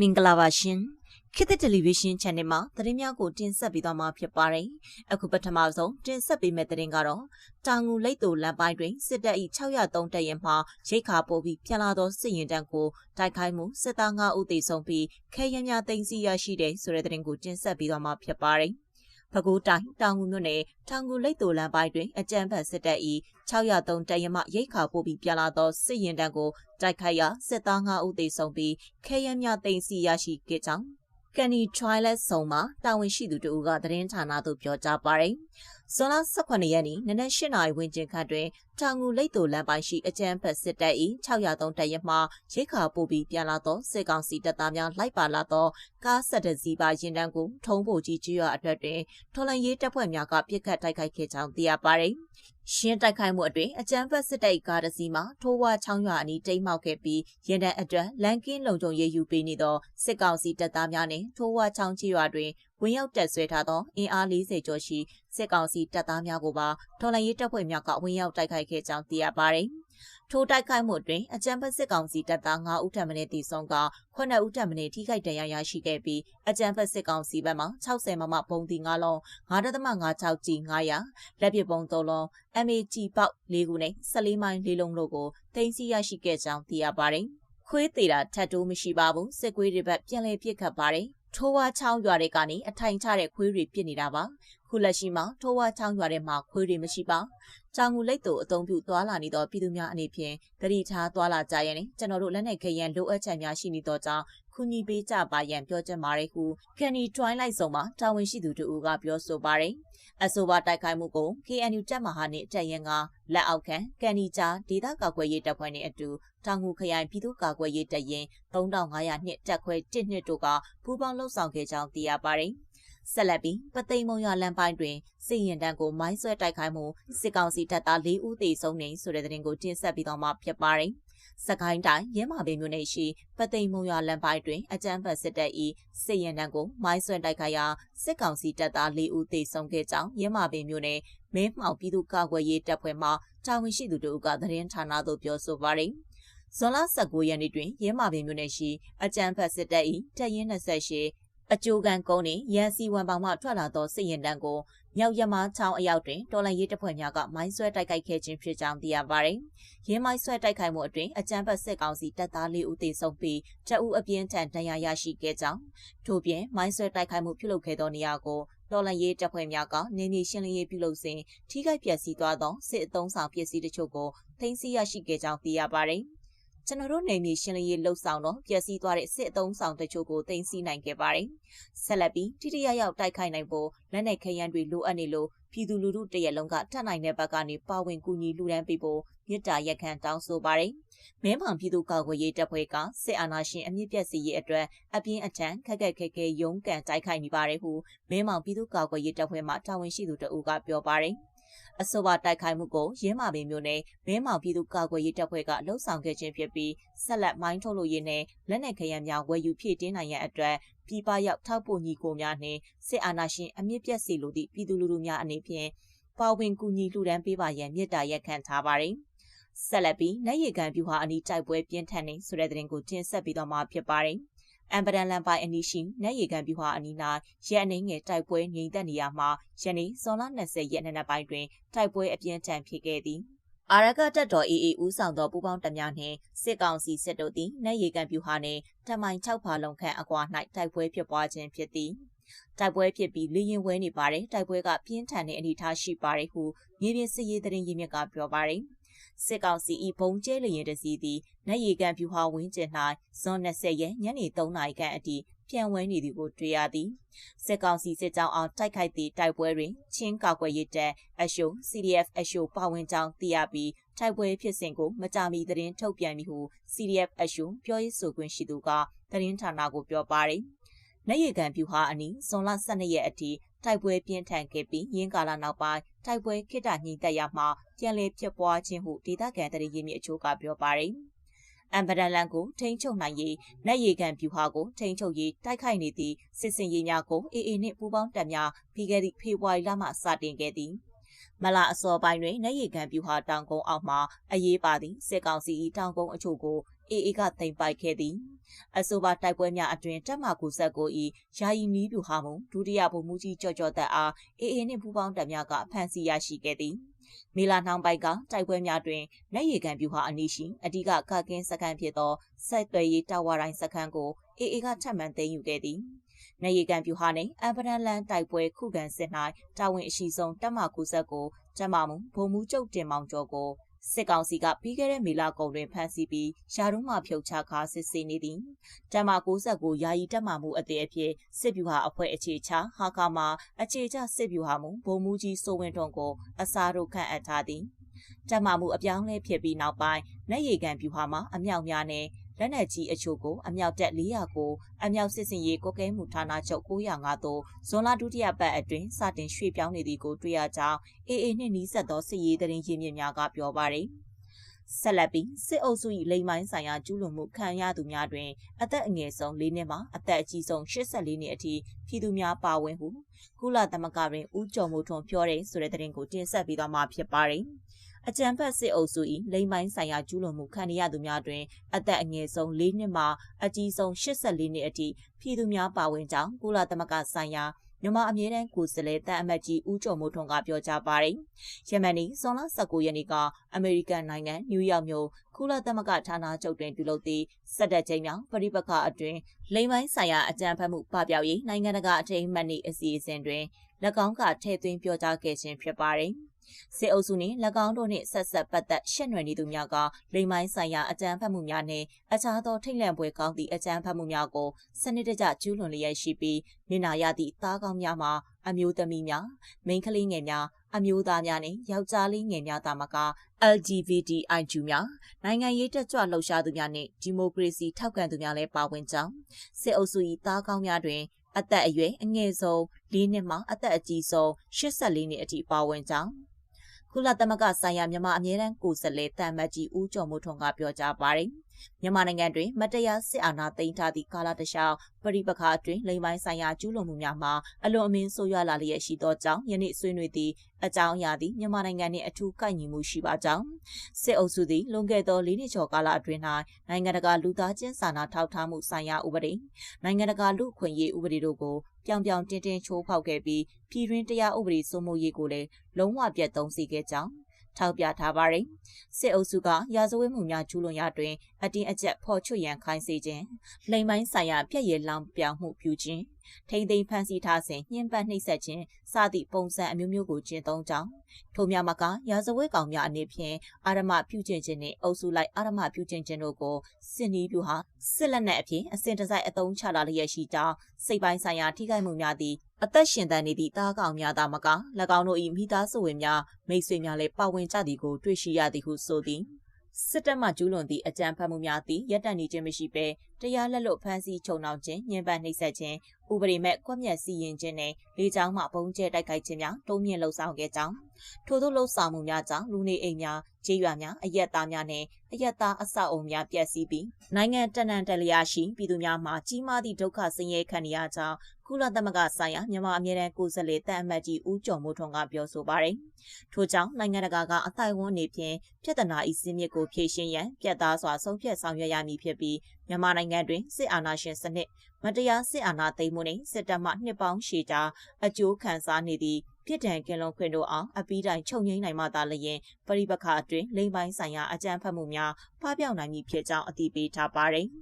မင်္ဂလာပါရှင်ခေတ်သစ်တယ်လီဗီရှင်း channel မှာသတင်းများကိုတင်ဆက်ပေးသွားမှာဖြစ်ပါတယ်အခုပထမဆုံးတင်ဆက်ပေးမယ့်သတင်းကတော့တာငူလိတ်တူလမ်းပိုင်းတွင်စစ်တပ်၏603တပ်ရင်မှရိတ်ခါပို့ပြီးပြန်လာသောစစ်ရင်တန်းကိုတိုက်ခိုက်မှုစစ်သား9ဦးသေဆုံးပြီးခဲရမ်းများသိမ်းဆည်းရရှိတဲ့ဆိုတဲ့သတင်းကိုတင်ဆက်ပေးသွားမှာဖြစ်ပါတယ် ပဲခူးတိုင်းတောင်ငူမြို့နယ်ထောင်ငူလိတ်တူလမ်းပိုင်းတွင်အကြမ်းဖက်စစ်တပ်၏603တပ်ရမရိတ်ခါပို့ပြီးပြန်လာသောစစ်ရင်တန်းကိုတိုက်ခိုက်ရာစစ်သား9ဦးသေဆုံးပြီးခဲရမ်းများသိမ်းဆည်းရရှိခဲ့ကြောင်းကန်နီ Twilight ဆောင်မှာတာဝန်ရှိသူတို့ကသတင်းဌာနသို့ပြောကြားပါတယ်။ဇွန်လ18ရက်နေ့နနက်၈နာရီဝန်းကျင်ခန့်တွင်တောင်ငူလိတ်တူလမ်းပိုင်းရှိအကြမ်းဖက်စစ်တပ်၏603တပ်ရမှရိတ်ခါပို့ပြီးပြန်လာသောစစ်ကောင်စီတပ်သားများလိုက်ပါလာသောကားဆက်တစီးပါရင်တန်းကိုထုံးဖို့ကြီးကျွရအတွက်တွင်ထော်လန်ရေးတပ်ဖွဲ့များကပြစ်ခတ်တိုက်ခိုက်ခဲ့ကြောင်းသိရပါတယ်။ ရှင်းတိုက်ခိုက်မှုအတွင်းအကြမ်းဖက်စစ်တပ်ကားတစ်စီးမှာထိုးဝါချောင်းရွာအနီးတိမ်းမှောက်ခဲ့ပြီးရင်တန်းအတွက်လန်ကင်းလုံခြုံရေးယူပေးနေသောစစ်ကောင်စီတပ်သားများနှင့်ထိုးဝါချောင်းချရွာတွင်ဝင်ရောက်တက်ဆွဲထားသောအင်အား40ကျော်ရှိစစ်ကောင်စီတပ်သားများကိုပါထော်လန်ရေးတပ်ဖွဲ့များကဝင်ရောက်တိုက်ခိုက်ခဲ့ကြောင်းသိရပါသည်။ ထိုတိုက်ခိုက်မှုတွင်အကြံဖက်စစ်ကောင်စီတပ်သား9ဦးထပ်မံတည်ဆုံက9ဦးထပ်မံထိခိုက်ဒဏ်ရာရရှိခဲ့ပြီးအကြံဖက်စစ်ကောင်စီဘက်မှ60မမပုံတီ9လုံး9.56ကြီး900လက်ပစ်ပုံ3လုံး MAG ပေါက်4ခုနဲ့14မိုင်4လုံးတို့ကိုတင်စီရရှိခဲ့ကြောင်းသိရပါတယ်။ခွေးသေးတာထတ်တိုးမရှိပါဘူးစစ်ကွေးတွေဘက်ပြန်လည်ပြစ်ခတ်ပါတယ်ထိုးဝါချောင်းရွာတွေကနေအထိုင်ချတဲ့ခွေးတွေပြစ်နေတာပါ ခုလက်ရှိမှာထိုးဝါချောင်းရွာထဲမှာခွေးတွေမရှိပါကြောင်ငူလိတ်တို့အုံပြုသွာလာနေသောပြည်သူများအနေဖြင့်တတိထားသွာလာကြရရင်ကျွန်တော်တို့လက်နဲ့ခရံလိုအပ်ချက်များရှိနေသောကြောင့်ခုညီပေးကြပါရန်ပြောချက်မာရဲဟုကန်နီ Twilight ဆောင်မှာတာဝန်ရှိသူတို့ကပြောဆိုပါတယ်အဆိုပါတိုက်ခိုက်မှုကို KNU တပ်မဟာနှင့်တပ်ရင်းကလက်အောက်ခံကန်နီကြားဒေသကာကွယ်ရေးတပ်ဖွဲ့နှင့်အတူတောင်ငူခရိုင်ပြည်သူ့ကာကွယ်ရေးတပ်ရင်း3500နှစ်တပ်ခွဲ1နှစ်တို့ကပူးပေါင်းလှုပ်ဆောင်ခဲ့ကြောင်းသိရပါတယ်။ ဆက်လက်ပြီးပသိမ်မုံရလမ်းပိုင်းတွင်စစ်ရင်တန်းကိုမိုင်းဆွဲတိုက်ခိုက်မှုစစ်ကောင်စီတပ်သား၄ဦးသေဆုံးနေဆိုတဲ့သတင်းကိုတင်ဆက်ပြီးတော့မှဖြစ်ပါတယ်။စကိုင်းတိုင်းရဲမာပင်မြို့နယ်ရှိပသိမ်မုံရလမ်းပိုင်းတွင်အကြမ်းဖက်စစ်တပ်၏စစ်ရင်တန်းကိုမိုင်းဆွဲတိုက်ခိုက်ရာစစ်ကောင်စီတပ်သား၄ဦးသေဆုံးခဲ့ကြောင်းရဲမာပင်မြို့နယ်မင်းမှောင်ပြည်သူ့ကာကွယ်ရေးတပ်ဖွဲ့မှတာဝန်ရှိသူတို့ကသတင်းဌာနသို့ပြောဆိုပါတယ်။ဇွန်လ19ရက်နေ့တွင်ရဲမာပင်မြို့နယ်ရှိအကြံဖတ်စစ်တပ်၏တပ်ရင်း28 အကျိုးကန်ကုန်းနှင့်ရန်စီဝန်ပေါင်မှထွက်လာသောစစ်ရင်တန်းကိုမြောက်ရမချောင်းအရောက်တွင်တော်လန်ရေးတပ်ဖွဲ့များကမိုင်းဆွဲတိုက်ခိုက်ခဲ့ခြင်းဖြစ်ကြောင်းသိရပါသည်။ရင်းမိုင်းဆွဲတိုက်ခိုက်မှုအတွင်းအကြမ်းဖက်စစ်ကောင်စီတပ်သား၄ဦးသေဆုံးပြီးတအူးအပြင်းထန်ဒဏ်ရာရရှိခဲ့ကြောင်းထို့ပြင်မိုင်းဆွဲတိုက်ခိုက်မှုပြုလုပ်ခဲ့သောနေရာကိုတော်လန်ရေးတပ်ဖွဲ့များကနေမြေရှင်းလင်းရေးပြုလုပ်စဉ်ထိခိုက်ပျက်စီးသွားသောစစ်အုံဆောင်ပစ္စည်းတချို့ကိုသိမ်းဆည်းရရှိခဲ့ကြောင်းသိရပါသည်။ ကျွန်တော်တို့နေမြေရှင်းလင်းရေးလှုပ်ဆောင်တော့ပျက်စီးသွားတဲ့စစ်အုံဆောင်တချို့ကိုတင်စီနိုင်ခဲ့ပါတယ်။ဆက်လက်ပြီးထိထိရောက်ရောက်တိုက်ခိုက်နိုင်ဖို့လက်နက်ခဲယမ်းတွေလိုအပ်နေလို့ပြည်သူလူထုတရက်လုံးကတတ်နိုင်တဲ့ဘက်ကနေပါဝင်ကူညီလူဒန်းပေးဖို့မြစ်တာရက်ခံတောင်းဆိုပါတယ်။မင်းမောင်ပြည်သူ့ကာကွယ်ရေးတပ်ဖွဲ့ကစစ်အာဏာရှင်အမြင့်ပြည့်စည်ရေးအတွက်အပြင်းအထန်ခက်ခက်ခဲခဲရုန်းကန်တိုက်ခိုက်နေပါတယ်ဟုမင်းမောင်ပြည်သူ့ကာကွယ်ရေးတပ်ဖွဲ့မှတာဝန်ရှိသူတအူးကပြောပါတယ်။ အဆိုပါတိုက်ခိုက်မှုကိုရင်းမာပင်မြို့နယ်မင်းမောင်ပြည်သူ့ကာကွယ်ရေးတပ်ဖွဲ့ကလှုပ်ဆောင်ခဲ့ခြင်းဖြစ်ပြီးဆက်လက်မိုင်းထုတ်လို့ရင်းနဲ့လက်နက်ခဲယမ်းများဝယ်ယူဖြည့်တင်းနိုင်ရန်အတွက်ပြည်ပရောက်ထောက်ပို့ညီကိုများနှင့်စစ်အာဏာရှင်အမြင့်ပြတ်စီလိုသည့်ပြည်သူလူထုများအနေဖြင့်ပါဝင်ကူညီလှူဒန်းပေးပါရန်မြစ်တာရက်ခံထားပါသည်ဆက်လက်ပြီးနိုင်ရီကန်ပြူဟာအနီးတိုက်ပွဲပြင်းထန်နေဆိုတဲ့တဲ့ရင်ကိုတင်ဆက်ပြီးတော့မှာဖြစ်ပါတယ်။ အမ်ပဒန်လန်ပိုင်အနီးရှိနက်ရီကန်ပြူဟာအနီး၌ရဲအနေငယ်တိုက်ပွဲငြိမ်သက်နေရမှာယနေ့ဇွန်လ20ရက်နေ့နက်ပိုင်းတွင်တိုက်ပွဲအပြင်းထန်ဖြစ်ခဲ့သည်အာရကတက်တော် AA ဦးဆောင်သောပူးပေါင်းတပ်များနှင့်စစ်ကောင်စီစစ်တို့သည်နက်ရီကန်ပြူဟာနှင့်တမိုင်6ဖာလုံခန့်အကွာ၌တိုက်ပွဲဖြစ်ပွားခြင်းဖြစ်သည်တိုက်ပွဲဖြစ်ပြီးလေရင်ဝဲနေပါတယ်တိုက်ပွဲကပြင်းထန်တဲ့အနေအထားရှိပါတယ်ဟုမြေပြင်စစ်ရေးသတင်းရင်းမြစ်ကပြောပါတယ် စစ်ကောင်စီ၏ဘုံကျဲလျင်တစည်းသည်နက်ရီကန်ပြူဟာဝင်းကျင်၌ဇွန်20ရက်ညနေ3နာရီခန့်အထိပြန်ဝဲနေသည်ကိုတွေ့ရသည်စစ်ကောင်စီစစ်ကြောင်းအောင်တိုက်ခိုက်သည့်တိုက်ပွဲတွင်ချင်းကာကွယ်ရေးတပ်အရှို CDF အရှိုပါဝင်ကြောင်းသိရပြီးတိုက်ပွဲဖြစ်စဉ်ကိုမကြာမီသတင်းထုတ်ပြန်ပြီးဟု CDF အရှိုပြောရေးဆိုခွင့်ရှိသူကသတင်းဌာနကိုပြောပါတယ်လက်ရကန်ပြူဟာအနီးဇွန်လ12ရက်အထိ တိုက်ပွဲပြင်းထန်ခဲ့ပြီးရင်းကာလနောက်ပိုင်းတိုက်ပွဲခိတ္တညှိတက်ရမှပြန်လည်ဖြစ်ပွားခြင်းဟုဒေသခံတရရင်းမြစ်အချို့ကပြောပါတယ်။အမ်ဘဒန်လန်ကိုထိန်းချုပ်နိုင်ရေးလက်ရည်ကန်ပြူဟာကိုထိန်းချုပ်ရေးတိုက်ခိုက်နေသည့်စစ်စင်ရေးများကိုအေအေနှင့်ပူးပေါင်းတပ်များပြီးခဲ့သည့်ဖေဖော်ဝါရီလမှစတင်ခဲ့သည်။မလာအစောပိုင်းတွင်လက်ရည်ကန်ပြူဟာတောင်ကုန်းအောက်မှအရေးပါသည့်စစ်ကောင်စီ၏တောင်ကုန်းအချို့ကို AA ကသိမ်းပိုက်ခဲ့သည်အဆိုပါတိုက်ပွဲများအတွင်တပ်မ99၏ယာယီနီးပြူဟာမုံဒုတိယဗိုလ်မှူးကြီးကြော်ကြော်သက်အား AA နှင့်ပူးပေါင်းတပ်များကဖမ်းဆီးရရှိခဲ့သည်မေလာနှောင်းပိုက်ကတိုက်ပွဲများတွင်လက်ရည်ကန်ပြူဟာအနီးရှိအဓိကကကင်းစခန်းဖြစ်သောစိုက်သွယ်ရေးတာဝါတိုင်းစခန်းကို AA ကထပ်မံသိမ်းယူခဲ့သည်။နေရီကန်ပြူဟာနှင့်အမ်ပဒန်လန်တိုက်ပွဲခုခံစစ်၌တာဝန်အရှိဆုံးတပ်မကူဆက်ကိုတမမှုဗိုလ်မှူးချုပ်တင်မောင်ကျော်ကို စစ်ကောင်စီကပြီးခဲ့တဲ့မေလကုန်တွင်ဖမ်းဆီးပြီးရာထူးမှဖြုတ်ချခါစစ်ဆေးနေသည်တမ69ယာယီတက်မှမှုအသေးအဖြစ်စစ်ဗျူဟာအဖွဲ့အခြေချဟာကာမှာအခြေချစစ်ဗျူဟာမှုဗိုလ်မှူးကြီးစိုးဝင်းထွန်းကိုအစားတို့ခန့်အပ်ထားသည်တက်မှမှုအပြောင်းလဲဖြစ်ပြီးနောက်ပိုင်းလက်ရည်ကန်ဗျူဟာမှာအမြောက်များနဲ့ လက်နက်ကြီးအချို့ကိုအမြောက်တက်400ကိုအမြောက်စစ်စင်ရေးကိုကဲမှုဌာနချုပ်905သို့ဇွန်လဒုတိယပတ်အတွင်းစတင်ရွှေ့ပြောင်းနေသည်ကိုတွေ့ရကြောင်း AA နှင့်နီးစပ်သောစစ်ရေးတရင်ရင်းမြစ်များကပြောပါရယ်ဆက်လက်ပြီးစစ်အုပ်စု၏လိမ်မိုင်းဆိုင်ရာကျူးလွန်မှုခံရသူများတွင် အသက်အငယ်ဆုံး၄နှစ်မှအသက်အကြီးဆုံး84နှစ်အထိပြည်သူများပါဝင်ဟုကုလသမဂ္ဂတွင်ဦးကျော်မိုးထွန်းပြောတဲ့ဆိုတဲ့သတင်းကိုတင်ဆက်ပြီးတော့မှာဖြစ်ပါတယ်။ အကြံဖက်စစ်အုပ်စု၏လိမ်ပိုင်းဆိုင်ရာကျူးလွန်မှုခံရသူများတွင် အသက်အငယ်ဆုံး၄နှစ်မှအကြီးဆုံး84နှစ်အထိပြည်သူများပါဝင်ကြောင်းကုလသမဂ္ဂဆိုင်ရာမြန်မာအမြဲတမ်းကိုယ်စားလှယ်တန်အမတ်ကြီးဦးကျော်မိုးထွန်းကပြောကြားပါတယ်။ယမန်နီဇွန်လ19ရက်နေ့ကအမေရိကန်နိုင်ငံနယူးယောက်မြို့ကုလသမဂ္ဂဌာနချုပ်တွင်ပြုလုပ်သည့်စက်တက်ချိန်မြောင်ပရိပခအတွင်လိမ်ပိုင်းဆိုင်ရာအကြံဖတ်မှုပပျောက်ရေးနိုင်ငံတကာအထိမ်းအမှတ်နေ့အစီအစဉ်တွင်၎င်းကထည့်သွင်းပြောကြားခဲ့ခြင်းဖြစ်ပါတယ်။ စစ်အုပ်စုနှင့်၎င်းတို့နှင့်ဆက်ဆက်ပတ်သက်ရှက်နွယ်နေသူများကလိမ်မိုင်းဆိုင်ရာအကြမ်းဖက်မှုများနှင့်အခြားသောထိတ်လန့်ပွဲကောင်းသည့်အကြမ်းဖက်မှုများကိုစနစ်တကျကျူးလွန်လျက်ရှိပြီးနေနာရသည့်သားကောင်းများမှာအမျိုးသမီးများမိန်းကလေးငယ်များအမျိုးသားများနှင့်ယောက်ျားလေးငယ်များသာမက LGBTIQ များနိုင်ငံရေးတက်ကြွလှုပ်ရှားသူများနှင့်ဒီမိုကရေစီထောက်ခံသူများလည်းပါဝင်ကြောင်းစစ်အုပ်စု၏သားကောင်းများတွင် အသက်အရွယ်အငယ်ဆုံး၄နှစ်မှအသက်အကြီးဆုံး84နှစ်အထိပါဝင်ကြောင်း ကုလသမဂ္ဂဆိုင်ရာမြန်မာအမြဲတမ်းကိုယ်စားလှယ်တမ်မတ်ကြီးဦးကျော်မိုးထွန်းကပြောကြားပါတယ်။ မြန်မာနိုင်ငံတွင်မတရားစစ်အာဏာသိမ်းထားသည့်ကာလတခြားပရိပခါအတွင်းလိမ်ပိုင်းဆိုင်ရာကျူးလွန်မှုများမှာအလွန်အမင်းဆိုးရွားလာလျက်ရှိသောကြောင့်ယနေ့ဆွေးနွေးသည့်အကြောင်းအရာသည်မြန်မာနိုင်ငံနှင့်အထူးကိုက်ညီမှုရှိပါကြောင်းစစ်အုပ်စုသည်လွန်ခဲ့သော၄နှစ်ကျော်ကာလအတွင်း၌နိုင်ငံတကာလူသားချင်းစာနာထောက်ထားမှုဆိုင်ရာဥပဒေနိုင်ငံတကာလူ့အခွင့်အရေးဥပဒေတို့ကိုပြောင်ပြောင်တင်းတင်းချိုးဖောက်ခဲ့ပြီးပြည်တွင်းတရားဥပဒေစိုးမိုးရေးကိုလည်းလုံးဝပြတ်သုံးစေခဲ့ကြောင်း ထောက်ပြထားပါတယ်။စစ်အုပ်စုကရာဇဝတ်မှုများကျူးလွန်ရာတွင်အတင်းအကျပ်ဖော်ချွတ်ရန်ခိုင်းစေခြင်းလိမ်ပိုင်းဆိုင်ရာပြည့်ရည်လောင်ပြောင်မှုပြုခြင်း ထိမ့်သိမ်းဖန်ဆီးထားစဉ်ညှဉ်းပန်းနှိပ်စက်ခြင်းစသည့်ပုံစံအမျိုးမျိုးကိုကျင့်သုံးကြောင်းထိုများမကရာဇဝတ်ကောင်များအနေဖြင့်အာရမပြုကျင့်ခြင်းနှင့်အုပ်စုလိုက်အာရမပြုကျင့်ခြင်းတို့ကိုစစ်နီးပြူဟာစစ်လက်နက်အဖြစ်အစဉ်တစိုက်အသုံးချလာလျက်ရှိကြောင်းစိတ်ပိုင်းဆိုင်ရာထိခိုက်မှုများသည့်အသက်ရှင်တန်နေသည့်တားကောင်များသာမက၎င်းတို့၏မိသားစုဝင်များမိတ်ဆွေများလည်းပါဝင်ကြသည်ကိုတွေ့ရှိရသည်ဟုဆိုသည် စစ်တပ်မှကျူးလွန်သည့်အကြမ်းဖက်မှုများသည်ရပ်တန့်နေခြင်းမရှိဘဲတရားလက်လွတ်ဖမ်းဆီးချုပ်နှောင်ခြင်းညှဉ်းပန်းနှိပ်စက်ခြင်းဥပဒေမဲ့ကွက်မြက်စီရင်ခြင်းနဲ့လေကြောင်းမှပုံကျဲတိုက်ခိုက်ခြင်းများတုံ့ပြန်လှုပ်ဆောင်ခဲ့ကြောင်းထို့သောလှုပ်ဆောင်မှုများကြောင့်လူနေအိမ်များခြေရွာများအရက်သားများနဲ့အရက်သားအဆောက်အုံများပျက်စီးပြီးနိုင်ငံတနန်တလျာရှိပြည်သူများမှာကြီးမားသည့်ဒုက္ခဆင်းရဲခံနေရကြောင်း ကုလသမဂ္ဂဆိုင်ရာမြန်မာအမြဲတမ်းကိုယ်စားလှယ်တန်အမတ်ကြီးဦးကျော်မိုးထွန်းကပြောဆိုပါတယ်။ထို့ကြောင့်နိုင်ငံတကာကအသိုက်အဝန်းနေဖြင့်ပြည်ထနာဤစည်းမြစ်ကိုဖြည့်ရှင်းရန်ပြတ်သားစွာဆုံးဖြတ်ဆောင်ရွက်ရမည်ဖြစ်ပြီးမြန်မာနိုင်ငံတွင်စစ်အာဏာရှင်စနစ်မတရားစစ်အာဏာသိမ်းမှုနှင့်စစ်တပ်မှနှစ်ပေါင်းရှည်ကြာအကျိုးခံစားနေသည့်ပြစ်ဒဏ်ကင်းလွန်ခွင့်တို့အောင်အပီးတိုင်ချုပ်ငိမ့်နိုင်မှသာလျင်ပရိပခါအတွင်းလိမ်ပိုင်းဆိုင်ရာအကြမ်းဖက်မှုများပပျောက်နိုင်မည်ဖြစ်ကြောင်းအတည်ပြုထားပါတယ်။